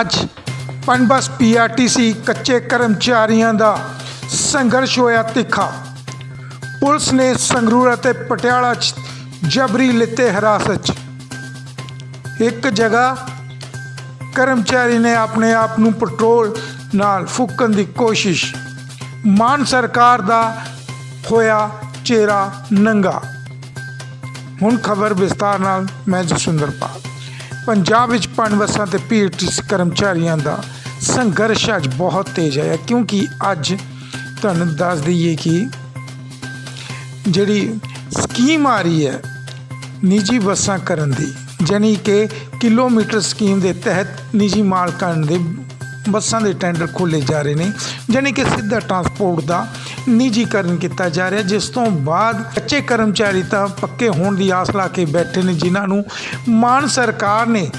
ਅੱਜ ਪਨਬਸ ਪੀਆਰਟੀਸੀ ਕੱਚੇ ਕਰਮਚਾਰੀਆਂ ਦਾ ਸੰਘਰਸ਼ ਹੋਇਆ ਤਿੱਖਾ। ਪੁਲਿਸ ਨੇ ਸੰਗਰੂਰ ਅਤੇ ਪਟਿਆਲਾ 'ਚ ਜਬਰੀ ਲਿੱਤੇ ਹਿਰਾਸਤ 'ਚ। ਇੱਕ ਜਗ੍ਹਾ ਕਰਮਚਾਰੀ ਨੇ ਆਪਣੇ ਆਪ ਨੂੰ ਪੈਟਰੋਲ ਨਾਲ ਫੂਕਣ ਦੀ ਕੋਸ਼ਿਸ਼। ਮਾਨ ਸਰਕਾਰ ਦਾ ਹੋਇਆ ਚਿਹਰਾ ਨੰਗਾ। ਹੁਣ ਖਬਰ ਵਿਸਤਾਰ ਨਾਲ ਮੈਂ ਜਸਵਿੰਦਰ ਪਾਲ। ਪੰਜਾਬ ਵਿੱਚ ਪਨਵਸਾਂ ਤੇ ਪੀਟੀਸ ਕਰਮਚਾਰੀਆਂ ਦਾ ਸੰਘਰਸ਼ ਅੱਜ ਬਹੁਤ ਤੇਜ਼ ਹੈ ਕਿਉਂਕਿ ਅੱਜ ਤੁਹਾਨੂੰ ਦੱਸ ਦਈਏ ਕਿ ਜਿਹੜੀ ਸਕੀਮ ਆ ਰਹੀ ਹੈ ਨਿੱਜੀ ਬੱਸਾਂ ਕਰਨ ਦੀ, ਜਾਣੀ ਕਿ ਕਿਲੋਮੀਟਰ ਸਕੀਮ ਦੇ ਤਹਿਤ ਨਿੱਜੀ ਮਾਲਕਾਂ ਦੇ ਬੱਸਾਂ ਦੇ ਟੈਂਡਰ ਖੋਲੇ ਜਾ ਰਹੇ ਨੇ, ਜਾਣੀ ਕਿ ਸਿੱਧਾ ਟਰਾਂਸਪੋਰਟ ਦਾ ਨਿੱਜੀਕਰਨ ਕੀਤਾ ਜਾ ਰਿਹਾ, ਜਿਸ ਤੋਂ ਬਾਅਦ ਕੱਚੇ ਕਰਮਚਾਰੀ ਤਾਂ ਪੱਕੇ ਹੋਣ ਦੀ ਆਸ ਲਾ ਕੇ ਬੈਠੇ ਨੇ, ਜਿਨ੍ਹਾਂ ਨੂੰ ਮਾਨ ਸਰਕਾਰ ਨੇ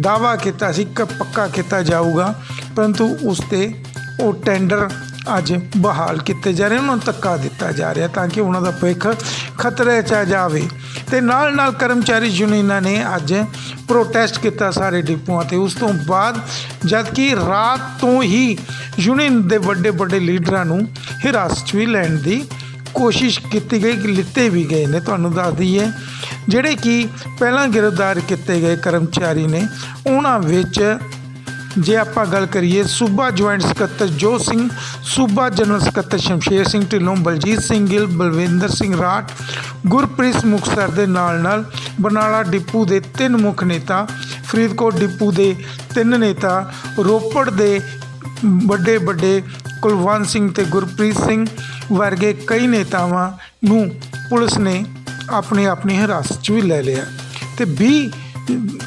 ਦਾਵਾ ਕੀਤਾ ਸੀ ਕਿ ਪੱਕਾ ਕੀਤਾ ਜਾਊਗਾ, ਪਰੰਤੂ ਉਸ ਤੇ ਉਹ ਟੈਂਡਰ ਅੱਜ ਬਹਾਲ ਕੀਤੇ ਜਾ ਰਹੇ ਉਹਨਾਂ ਨੂੰ ਧੱਕਾ ਦਿੱਤਾ ਜਾ ਰਿਹਾ ਤਾਂ ਕਿ ਉਹਨਾਂ ਦਾ ਭਵਿੱਖ ਖਤਰੇ 'ਚ ਆ ਜਾਵੇ। ਤੇ ਨਾਲ ਨਾਲ ਕਰਮਚਾਰੀ ਯੂਨੀਅਨਾਂ ਨੇ ਅੱਜ ਪ੍ਰੋਟੈਸਟ ਕੀਤਾ ਸਾਰੇ ਡਿਪੂਆਂ ਤੇ। ਉਸ ਤੋਂ ਬਾਅਦ ਜਦ ਕਿ ਰਾਤ ਤੋਂ ਹੀ ਯੂਨੀਅਨ ਦੇ ਵੱਡੇ ਵੱਡੇ ਲੀਡਰਾਂ ਨੂੰ ਹਿਰਾਸਤ ਵੀ ਲੈਣ ਦੀ ਕੋਸ਼ਿਸ਼ ਕੀਤੀ ਗਈ, ਕਿ ਲਿੱਤੇ ਵੀ ਗਏ ਨੇ। ਤੁਹਾਨੂੰ ਦੱਸ ਦਈਏ, ਜਿਹੜੇ ਕਿ ਪਹਿਲਾਂ ਗ੍ਰਿਫਤਾਰ ਕੀਤੇ ਗਏ ਕਰਮਚਾਰੀ ਨੇ, ਉਹਨਾਂ ਵਿੱਚ ਜੇ ਆਪਾਂ ਗੱਲ ਕਰੀਏ ਸੂਬਾ ਜੁਆਇੰਟ ਸਕੱਤਰ ਜੋਤ ਸਿੰਘ, ਸੂਬਾ ਜਨਰਲ ਸਕੱਤਰ ਸ਼ਮਸ਼ੇਰ ਸਿੰਘ ਢਿੱਲੋਂ, ਬਲਜੀਤ ਸਿੰਘ ਗਿੱਲ, ਬਲਵਿੰਦਰ ਸਿੰਘ ਰਾਠ, ਗੁਰਪ੍ਰੀਤ ਮੁਖਸਰ ਦੇ ਨਾਲ ਨਾਲ ਬਰਨਾਲਾ ਡਿਪੂ ਦੇ ਤਿੰਨ ਮੁੱਖ ਨੇਤਾ, ਫਰੀਦਕੋਟ ਡਿਪੂ ਦੇ ਤਿੰਨ ਨੇਤਾ, ਰੋਪੜ ਦੇ ਵੱਡੇ ਵੱਡੇ ਕੁਲਵੰਤ ਸਿੰਘ ਤੇ ਗੁਰਪ੍ਰੀਤ ਸਿੰਘ ਵਰਗੇ ਕਈ ਨੇਤਾਵਾਂ ਨੂੰ ਪੁਲਿਸ ਨੇ ਆਪਣੇ ਆਪਣੀ ਹਿਰਾਸਤ 'ਚ ਵੀ ਲੈ ਲਿਆ। ਤੇ 20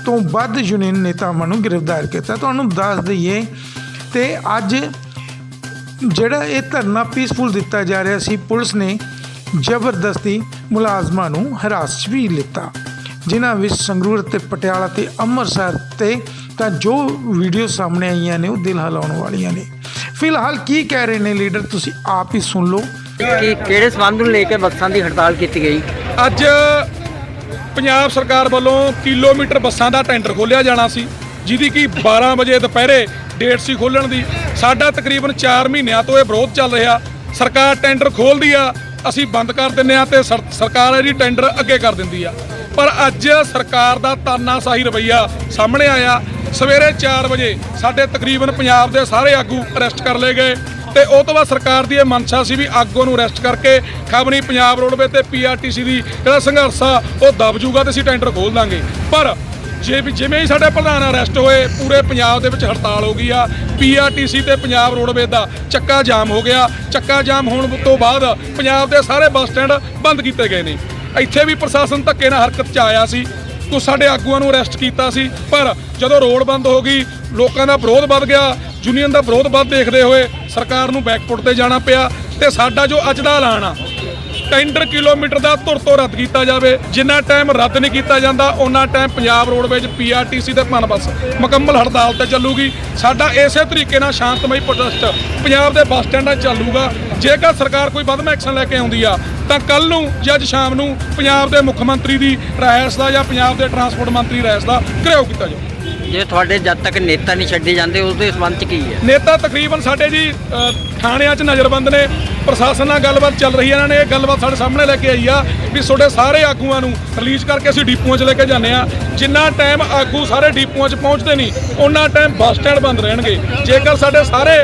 ਤੋਂ ਵੱਧ ਯੂਨੀਅਨ ਨੇਤਾਵਾਂ ਨੂੰ ਗ੍ਰਿਫਤਾਰ ਕੀਤਾ। ਤੁਹਾਨੂੰ ਦੱਸ ਦਈਏ ਤੇ ਅੱਜ ਜਿਹੜਾ ਇਹ ਧਰਨਾ ਪੀਸਫੁਲ ਦਿੱਤਾ ਜਾ ਰਿਹਾ ਸੀ ਪੁਲਿਸ ਨੇ ਜ਼ਬਰਦਸਤੀ ਮੁਲਾਜ਼ਮਾਂ ਨੂੰ ਹਿਰਾਸਤ 'ਚ ਵੀ ਲਿੱਤਾ। ਜਿਨ੍ਹਾਂ ਵਿੱਚ ਸੰਗਰੂਰ ਤੇ ਪਟਿਆਲਾ ਤੇ ਅੰਮ੍ਰਿਤਸਰ ਤੇ ਤਾਂ ਜੋ ਵੀਡੀਓ ਸਾਹਮਣੇ ਆਈਆਂ ਨੇ ਉਹ ਦਿਲ ਹਿਲਾਉਣ ਵਾਲੀਆਂ ਨੇ। ਫਿਲਹਾਲ ਕੀ ਕਹਿ ਰਹੇ ਨੇ ਲੀਡਰ ਤੁਸੀਂ ਆਪ ਹੀ ਸੁਣ ਲਓ। ਕਿ ਕਿਹੜੇ ਸਬੰਧ ਨੂੰ ਲੈ ਕੇ ਬੱਸਾਂ ਦੀ ਹੜਤਾਲ ਕੀਤੀ ਗਈ? ਅੱਜ ਪੰਜਾਬ ਸਰਕਾਰ ਵੱਲੋਂ ਕਿਲੋਮੀਟਰ ਬੱਸਾਂ ਦਾ ਟੈਂਡਰ ਖੋਲ੍ਹਿਆ ਜਾਣਾ ਸੀ, ਜਿਹਦੀ ਕਿ 12 ਵਜੇ ਦੁਪਹਿਰੇ ਡੇਟ ਸੀ ਖੋਲਣ ਦੀ। ਸਾਡਾ ਤਕਰੀਬਨ 4 ਮਹੀਨਿਆਂ ਤੋਂ ਇਹ ਵਿਰੋਧ ਚੱਲ ਰਿਹਾ। ਸਰਕਾਰ ਟੈਂਡਰ ਖੋਲਦੀ ਆ, ਅਸੀਂ ਬੰਦ ਕਰ ਦਿੰਨੇ ਆ ਤੇ ਸਰਕਾਰ ਇਹਦੀ ਟੈਂਡਰ ਅੱਗੇ ਕਰ ਦਿੰਦੀ ਆ। ਪਰ ਅੱਜ ਸਰਕਾਰ ਦਾ ਤਾਨਾਸ਼ਾਹੀ ਰਵਈਆ ਸਾਹਮਣੇ ਆਇਆ। ਸਵੇਰੇ 4 ਵਜੇ ਸਾਡੇ ਤਕਰੀਬਨ ਪੰਜਾਬ ਦੇ ਸਾਰੇ ਆਗੂ ਅਰੈਸਟ ਕਰ ਲਏ ਗਏ। ਤੇ ਉਹ ਤੋਂ ਬਾਅਦ ਸਰਕਾਰ ਦੀ ਇਹ ਮਨਸ਼ਾ ਸੀ ਵੀ ਆਗੂ ਨੂੰ ਅਰੈਸਟ ਕਰਕੇ ਖਬਰੀ ਪੰਜਾਬ ਰੋਡਵੇ ਤੇ ਪੀਆਰਟੀਸੀ ਦੀ ਜਿਹੜਾ ਸੰਘਰਸ਼ ਆ, ਉਹ ਦਬ ਜੂਗਾ ਤੇ ਅਸੀਂ ਟੈਂਡਰ ਖੋਲ ਦਾਂਗੇ। ਪਰ ਜੇ ਵੀ ਜਿਵੇਂ ਹੀ ਸਾਡੇ ਪ੍ਰਧਾਨ ਅਰੈਸਟ ਹੋਏ, ਪੂਰੇ ਪੰਜਾਬ ਦੇ ਵਿੱਚ ਹੜਤਾਲ ਹੋ ਗਈ ਆ ਪੀਆਰਟੀਸੀ ਤੇ ਪੰਜਾਬ ਰੋਡਵੇ ਦਾ ਚੱਕਾ ਜਾਮ ਹੋ ਗਿਆ। ਚੱਕਾ ਜਾਮ ਹੋਣ ਤੋਂ ਬਾਅਦ ਪੰਜਾਬ ਦੇ ਸਾਰੇ ਬੱਸ ਸਟੈਂਡ ਬੰਦ ਕੀਤੇ ਗਏ ਨੇ। ਇੱਥੇ ਵੀ ਪ੍ਰਸ਼ਾਸਨ ਧੱਕੇ ਨਾਲ ਹਰਕਤ 'ਚ ਆਇਆ ਸੀ। ਕੁਝ ਸਾਡੇ ਆਗੂਆਂ ਨੂੰ ਅਰੈਸਟ ਕੀਤਾ ਸੀ, ਪਰ ਜਦੋਂ ਰੋਡ ਬੰਦ ਹੋ ਗਈ, ਲੋਕਾਂ ਦਾ ਵਿਰੋਧ ਵੱਧ ਗਿਆ। ਯੂਨੀਅਨ ਦਾ ਵਿਰੋਧ ਵੱਧ ਦੇਖਦੇ ਹੋਏ ਸਰਕਾਰ ਨੂੰ ਬੈਕਫੁੱਟ ਤੇ ਜਾਣਾ ਪਿਆ ਤੇ ਸਾਡਾ ਜੋ ਅੱਜ ਦਾ ਐਲਾਨ ਆ ਟੈਂਡਰ ਕਿਲੋਮੀਟਰ ਦਾ ਧੁਰ ਤੋਂ ਰੱਦ ਕੀਤਾ ਜਾਵੇ, ਜਿੰਨਾ ਟਾਈਮ ਰੱਦ ਨਹੀਂ ਕੀਤਾ ਜਾਂਦਾ ਉਹਨਾਂ ਟਾਈਮ ਪੰਜਾਬ ਰੋਡਵੇਜ ਪੀਆਰਟੀਸੀ ਤੇ ਪਨਬਸ ਮੁਕੰਮਲ ਹੜਤਾਲ ਤੇ ਚੱਲੂਗੀ। ਸਾਡਾ ਇਸੇ ਤਰੀਕੇ ਨਾਲ ਸ਼ਾਂਤਮਈ ਪ੍ਰੋਟੈਸਟ ਪੰਜਾਬ ਦੇ ਬੱਸ ਸਟੈਂਡਾਂ 'ਚ ਚੱਲੂਗਾ। ਜੇਕਰ ਸਰਕਾਰ ਕੋਈ ਵਧਮ ਐਕਸ਼ਨ ਲੈ ਕੇ ਆਉਂਦੀ ਆ, ਤਾਂ ਕੱਲ ਨੂੰ ਜਾਂ ਅੱਜ ਸ਼ਾਮ ਨੂੰ ਪੰਜਾਬ ਦੇ ਮੁੱਖ ਮੰਤਰੀ ਦੀ ਰਹਿਸ ਦਾ ਜਾਂ ਪੰਜਾਬ ਦੇ ਟਰਾਂਸਪੋਰਟ ਮੰਤਰੀ ਰਹਿਸ ਦਾ ਘਿਰਾਓ ਕੀਤਾ ਜਾਊ। ਜੇ ਤੁਹਾਡੇ ਜਦ ਤੱਕ ਨੇਤਾ ਨਹੀਂ ਛੱਡੇ ਜਾਂਦੇ ਉਸ ਦੇ ਸੰਬੰਧ ਚ ਕੀ ਹੈ? ਨੇਤਾ ਤਕਰੀਬਨ ਸਾਡੇ ਜੀ ਅ, ਥਾਣਿਆਂ 'ਚ ਨਜ਼ਰਬੰਦ ਨੇ ਪ੍ਰਸ਼ਾਸਨ ਨਾਲ ਗੱਲਬਾਤ ਚੱਲ ਰਹੀ ਹੈ ਇਹਨਾਂ ਨੇ ਇਹ ਗੱਲਬਾਤ ਸਾਡੇ ਸਾਹਮਣੇ ਲੈ ਕੇ ਆਈ ਆ ਵੀ ਤੁਹਾਡੇ ਸਾਰੇ ਆਗੂਆਂ ਨੂੰ ਰਿਲੀਜ਼ ਕਰਕੇ ਅਸੀਂ ਡਿਪੂਆਂ 'ਚ ਲੈ ਕੇ ਜਾਂਦੇ ਆ ਜਿੰਨਾ ਟਾਈਮ ਆਗੂ ਸਾਰੇ ਡਿਪੂਆਂ 'ਚ ਪਹੁੰਚਦੇ ਨਹੀਂ ਉਹਨਾਂ ਟਾਈਮ ਬੱਸ ਸਟੈਂਡ ਬੰਦ ਰਹਿਣਗੇ। ਜੇਕਰ ਸਾਡੇ ਸਾਰੇ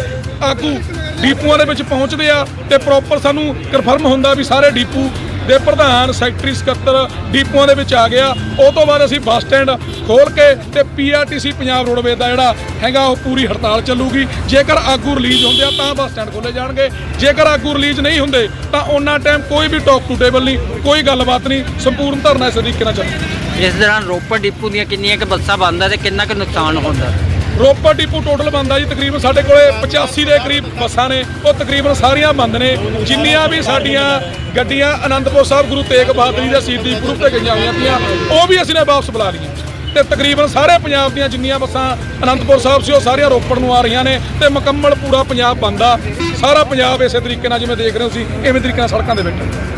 ਆਗੂ ਡਿਪੂਆਂ ਦੇ ਵਿੱਚ ਪਹੁੰਚਦੇ ਆ ਤੇ ਪ੍ਰੋਪਰ ਸਾਨੂੰ ਕਨਫਰਮ ਹੁੰਦਾ ਵੀ ਸਾਰੇ ਡਿਪੂ ਦੇ ਪ੍ਰਧਾਨ ਸੈਕਟਰੀ ਸਕੱਤਰ ਡੀਪੂਆਂ ਦੇ ਵਿੱਚ ਆ ਗਿਆ। ਉਹ ਤੋਂ ਬਾਅਦ ਅਸੀਂ ਬੱਸ ਸਟੈਂਡ ਖੋਲ ਕੇ ਤੇ ਪੀਆਰਟੀਸੀ ਪੰਜਾਬ ਰੋਡਵੇਜ਼ ਦਾ ਜਿਹੜਾ ਹੈਗਾ, ਉਹ ਪੂਰੀ ਹੜਤਾਲ ਚੱਲੂਗੀ। ਜੇਕਰ ਆਗੂ ਰਿਲੀਜ਼ ਹੁੰਦੇ ਆ, ਤਾਂ ਬੱਸ ਸਟੈਂਡ ਖੋਲੇ ਜਾਣਗੇ। ਜੇਕਰ ਆਗੂ ਰਿਲੀਜ਼ ਨਹੀਂ ਹੁੰਦੇ, ਤਾਂ ਉਹਨਾਂ ਟਾਈਮ ਕੋਈ ਵੀ ਟਾਕ ਟੂ ਟੇਬਲ ਨਹੀਂ, ਕੋਈ ਗੱਲਬਾਤ ਨਹੀਂ। ਸੰਪੂਰਨ ਧਰਨਾ ਇਸ ਤਰੀਕੇ ਨਾਲ ਚੱਲੂ। ਇਸ ਦੌਰਾਨ ਰੋਪੜ ਡਿਪੂ ਦੀਆਂ ਕਿੰਨੀਆਂ ਕਿ ਬੱਸਾਂ ਬੰਦ ਆ ਤੇ ਕਿੰਨਾ ਕੁ ਨੁਕਸਾਨ ਹੁੰਦਾ? ਰੋਪੜ ਡਿਪੂ ਟੋਟਲ ਬੰਦਾ ਜੀ, ਤਕਰੀਬਨ ਸਾਡੇ ਕੋਲੇ 85 ਦੇ ਕਰੀਬ ਬੱਸਾਂ ਨੇ। ਉਹ ਤਕਰੀਬਨ ਸਾਰੀਆਂ ਬੰਦ ਨੇ। ਜਿੰਨੀਆਂ ਵੀ ਸਾਡੀਆਂ ਗੱਡੀਆਂ ਅਨੰਦਪੁਰ ਸਾਹਿਬ, ਗੁਰੂ ਤੇਗ ਬਹਾਦਰ ਜੀ ਦੇ ਸ਼ਹੀਦੀ ਗੁਰੂ ਤੇ ਗਈਆਂ ਹੋਈਆਂ ਪਈਆਂ, ਉਹ ਵੀ ਅਸੀਂ ਨੇ ਵਾਪਸ ਬੁਲਾ ਲਈਆਂ। ਤੇ ਤਕਰੀਬਨ ਸਾਰੇ ਪੰਜਾਬ ਦੀਆਂ ਜਿੰਨੀਆਂ ਬੱਸਾਂ ਅਨੰਦਪੁਰ ਸਾਹਿਬ ਸੀ, ਉਹ ਸਾਰੀਆਂ ਰੋਪੜ ਨੂੰ ਆ ਰਹੀਆਂ ਨੇ ਤੇ ਮੁਕੰਮਲ ਪੂਰਾ ਪੰਜਾਬ ਬੰਦ ਆ। ਸਾਰਾ ਪੰਜਾਬ ਇਸੇ ਤਰੀਕੇ ਨਾਲ ਜਿਵੇਂ ਦੇਖ ਰਹੇ ਹੋ ਤੁਸੀਂ, ਇਵੇਂ ਤਰੀਕੇ ਨਾਲ ਸੜਕਾਂ ਦੇ ਬੈਠੇ।